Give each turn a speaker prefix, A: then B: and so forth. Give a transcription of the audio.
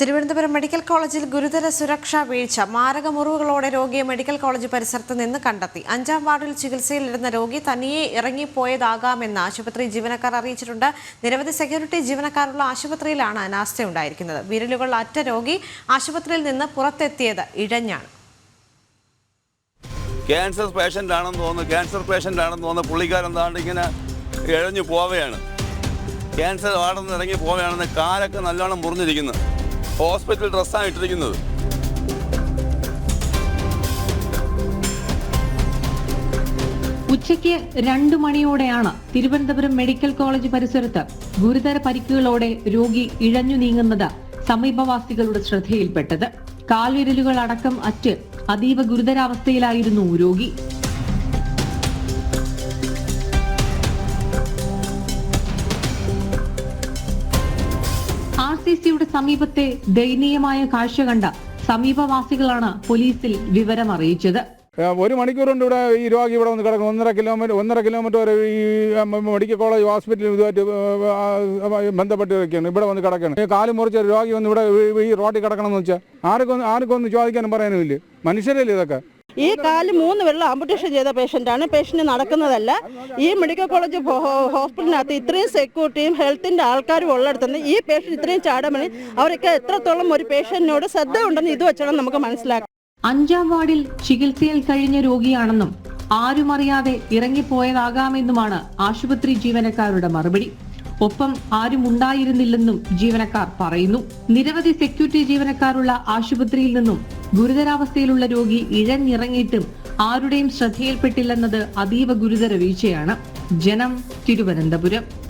A: Thiruvananthapuram medical കോളേജിൽ ഗുരുതര സുരക്ഷാ വീഴ്ച. മാരക മുറിവുകളോടെ രോഗിയെ മെഡിക്കൽ കോളേജ് പരിസരത്ത് നിന്ന് കണ്ടെത്തി. അഞ്ചാം വാർഡിൽ ചികിത്സയിലിരുന്ന രോഗി തനിയെ ഇറങ്ങിപ്പോയതാകാമെന്ന് ആശുപത്രി ജീവനക്കാർ അറിയിച്ചിട്ടുണ്ട്. നിരവധി സെക്യൂരിറ്റി ജീവനക്കാരുള്ള ആശുപത്രിയിലാണ് അനാസ്ഥയുണ്ടായിരിക്കുന്നത്. വിരലുകൾ അറ്റ രോഗി ആശുപത്രിയിൽ നിന്ന് പുറത്തെത്തിയത് ഇഴഞ്ഞാണ്.
B: ക്യാൻസർ പേഷ്യന്റ് ആണെന്ന് തോന്നുന്നു. ക്യാൻസർ പേഷ്യന്റ് ആണെന്ന് തോന്നുന്നു. പുള്ളിക്കാരൻ ഇങ്ങനെ ഇഴഞ്ഞു പോവുകയാണ്. ക്യാൻസർ വാർഡിൽ നിന്ന് ഇറങ്ങി പോവുകയാണെന്ന് കാലൊക്കെ നല്ലോണം മുറിഞ്ഞിരിക്കുന്നു. ഹോസ്പിറ്റൽ ഡ്രസ്സാണ് ഇട്ടിരിക്കുന്നത്
C: ഉച്ചയ്ക്ക് രണ്ടു മണിയോടെയാണ് തിരുവനന്തപുരം മെഡിക്കൽ കോളേജ് പരിസരത്ത് ഗുരുതര പരിക്കുകളോടെ രോഗി ഇഴഞ്ഞു നീങ്ങുന്നത് സമീപവാസികളുടെ ശ്രദ്ധയിൽപ്പെട്ടത്. കാൽവിരലുകൾ അടക്കം അറ്റ് അതീവ ഗുരുതരാവസ്ഥയിലായിരുന്നു രോഗി. സി സിയുടെ സമീപത്തെ ദയനീയമായ കാഴ്ച കണ്ട സമീപവാസികളാണ് പോലീസിൽ വിവരം അറിയിച്ചത്.
D: ഒരു മണിക്കൂർ കൊണ്ട് ഇവിടെ ഈ രോഗി ഇവിടെ വന്ന് കിടക്കും ഒന്നര കിലോമീറ്റർ ഒന്നര കിലോമീറ്റർ വരെ ഈ മെഡിക്കൽ കോളേജ് ഹോസ്പിറ്റൽ ഇതുമായിട്ട് ബന്ധപ്പെട്ട് കിടക്കുകയാണ് ഇവിടെ വന്ന് കിടക്കുകയാണ്. കാൽ മുറിച്ച രോഗി വന്ന് ഇവിടെ ഈ റോഡിൽ കിടക്കണം എന്ന് വെച്ചാൽ ആർക്കൊന്നും ആർക്കൊന്നും ചോദിക്കാനും പറയാനും ഇല്ല മനുഷ്യരല്ലേ ഇതൊക്കെ?
E: ഈ കാൽ മൂന്ന് വെള്ളം ആംബുട്ടേഷൻ ചെയ്ത പേഷ്യന്റാണ് പേഷ്യന്റ് നടക്കുന്നതല്ല. ഈ മെഡിക്കൽ കോളേജ് ഹോസ്പിറ്റലിനകത്ത് ഇത്രയും സെക്യൂരിറ്റിയും ഹെൽത്തിന്റെ ആൾക്കാരും ഉള്ളിടത്തുനിന്ന് ഈ പേഷ്യന്റ് ഇത്രയും ചാടമണി അവരൊക്കെ എത്രത്തോളം ഒരു പേഷ്യന്റിനോട് ശ്രദ്ധ ഉണ്ടെന്ന് ഇത് വെച്ചാണ് നമുക്ക് മനസ്സിലാക്കാം.
C: അഞ്ചാം വാർഡിൽ ചികിത്സയിൽ കഴിഞ്ഞ രോഗിയാണെന്നും ആരുമറിയാതെ ഇറങ്ങിപ്പോയതാകാമെന്നുമാണ് ആശുപത്രി ജീവനക്കാരുടെ മറുപടി. ഒപ്പം ആരും ഉണ്ടായിരുന്നില്ലെന്നും ജീവനക്കാർ പറയുന്നു. നിരവധി സെക്യൂരിറ്റി ജീവനക്കാരുള്ള ആശുപത്രിയിൽ നിന്നും ഗുരുതരാവസ്ഥയിലുള്ള രോഗി ഇഴഞ്ഞിറങ്ങിയിട്ടും ആരുടെയും ശ്രദ്ധയിൽപ്പെട്ടില്ലെന്നത് അതീവ ഗുരുതര വീഴ്ചയാണ്. ജനം തിരുവനന്തപുരം.